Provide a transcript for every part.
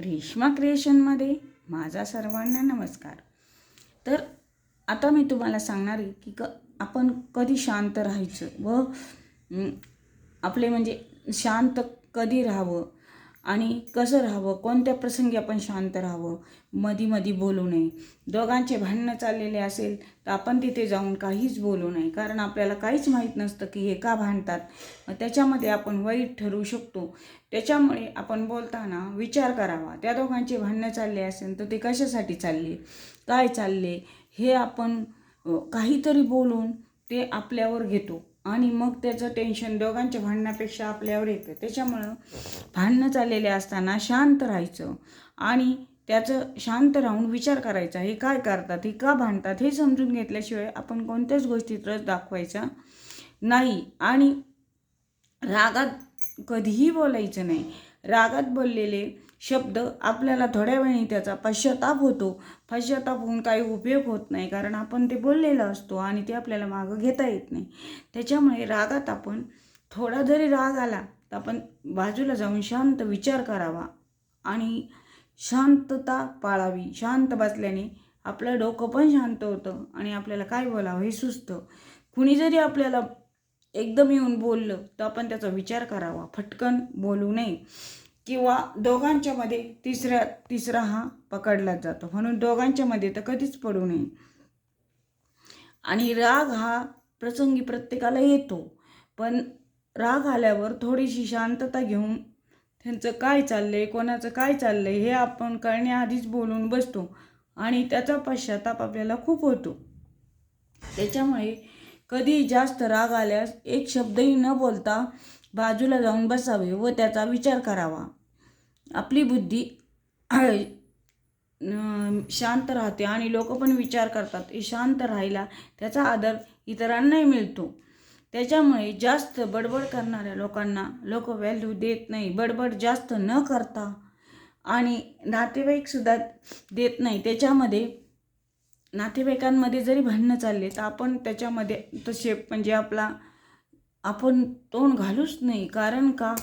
रेश्मा क्रिएशनमध्ये माझा सर्वांना नमस्कार. तर आता मी तुम्हाला सांगणार आहे की क आपण कधी शांत राहायचं व आपले म्हणजे शांत कधी राहावं आणि कसं राहावं? कोणत्या प्रसंगी आपण शांत राहावं? मधी मधी बोलू नये. दोघांचे भांडणं चाललेले असेल तर आपण तिथे जाऊन काहीच बोलू नये. कारण आपल्याला काहीच माहीत नसतं की हे का भांडतात. मग त्याच्यामध्ये आपण वाईट ठरू शकतो. त्याच्यामुळे आपण बोलताना विचार करावा. त्या दोघांचे भांडणं चालले असेल तर ते कशासाठी चालले? काय चालले? हे आपण काहीतरी बोलून ते आपल्यावर घेतो. आणि मग त्याचं टेन्शन दोघांच्या भांडण्यापेक्षा आपल्यावर येतं. त्याच्यामुळं भांडणं चाललेले असताना शांत राहायचं आणि त्याचं शांत राहून विचार करायचा हे काय करतात हे का भांडतात हे समजून घेतल्याशिवाय आपण कोणत्याच गोष्टीत रस दाखवायचा नाही. आणि रागात कधीही बोलायचं नाही. रागात बोललेले शब्द आपल्याला थोड्या वेळाने त्याचा पश्चाताप होतो. पश्चाताप होऊन काही उपयोग होत नाही कारण आपण ते बोललेलं असतो आणि ते आपल्याला मागं घेता येत नाही. त्याच्यामुळे रागात आपण थोडा जरी राग आला तर आपण बाजूला जाऊन शांत विचार करावा आणि शांतता पाळावी. शांत बसल्याने आपलं डोकं पण शांत होतं आणि आपल्याला काय बोलावं हे सुचतं. कुणी जरी आपल्याला एकदम येऊन बोललं तर आपण त्याचा विचार करावा फटकन बोलू नये. किंवा दोघांच्या मध्ये तिसऱ्या तिसरा हा पकडलाच जातो. म्हणून दोघांच्या मध्ये तर कधीच पडू नये. आणि राग हा प्रसंगी प्रत्येकाला येतो. पण राग आल्यावर थोडीशी शांतता घेऊन त्यांचं काय चाललंय कोणाचं काय चाललंय हे आपण कळण्याआधीच बोलून बसतो. आणि त्याचा पश्चाताप आपल्याला खूप होतो. त्याच्यामुळे कधी जास्त राग आल्यास एक शब्दही न बोलता बाजूला जाऊन बसावे व त्याचा विचार करावा. आपली बुद्धी शांत राहते आणि लोक पण विचार करतात. शांत राहायला त्याचा आदर इतरांनाही मिळतो. त्याच्यामुळे जास्त बडबड करणाऱ्या लोकांना लोक व्हॅल्यू देत नाही. बडबड जास्त न करता आणि नातेवाईकसुद्धा देत नाही. त्याच्यामध्ये नातेवाईकांमध्ये जरी भांडणं चालले तर आपण त्याच्यामध्ये तसे म्हणजे आपला आपण तोंड घालूच नाही. कारण का?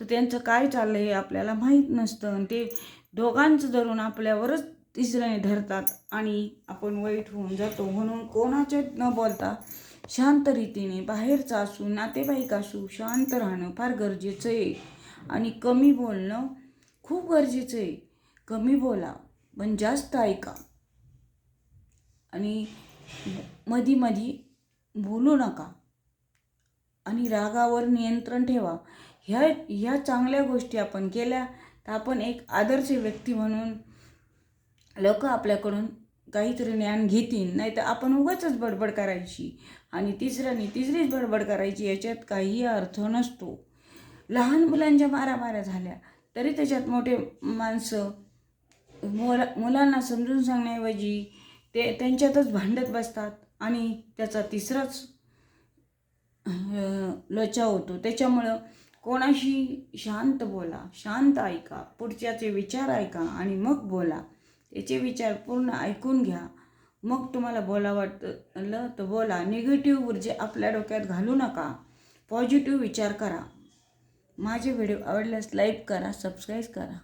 तर त्यांचं काय चाललं हे आपल्याला माहीत नसतं. आणि ते दोघांचं धरून आपल्यावरच तिसऱ्याने धरतात आणि आपण वाईट होऊन जातो. म्हणून कोणाच्या न बोलता शांत रीतीने बाहेरचं असू नातेवाईक असू शांत राहणं फार गरजेचं आहे. आणि कमी बोलणं खूप गरजेचं आहे. कमी बोला पण जास्त ऐका. आणि मधी मधी बोलू नका. आणि रागावर नियंत्रण ठेवा. ह्या ह्या चांगल्या गोष्टी आपण केल्या तर आपण एक आदर्श व्यक्ती म्हणून लोक आपल्याकडून काहीतरी ज्ञान घेतील. नाही तर आपण उगाच बडबड करायची. आणि तिसऱ्याने तिसरीच बडबड करायची याच्यात काहीही अर्थ नसतो. लहान मुलांच्या मारामाऱ्या झाल्या तरी त्याच्यात मोठे माणसं मुला मुलांना समजून सांगण्याऐवजी ते त्यांच्यातच भांडत बसतात आणि त्याचा तिसराच लचा होतो. त्याच्यामुळं कोणाशी शांत बोला शांत ऐका पुढच्याचे विचार ऐका आणि मग बोला. त्याचे विचार पूर्ण ऐकून घ्या. मग तुम्हाला बोला वाटलं तर बोला. निगेटिव्ह ऊर्जा आपल्या डोक्यात घालू नका. पॉझिटिव्ह विचार करा. माझे व्हिडिओ आवडल्यास लाईक करा सबस्क्राईब करा.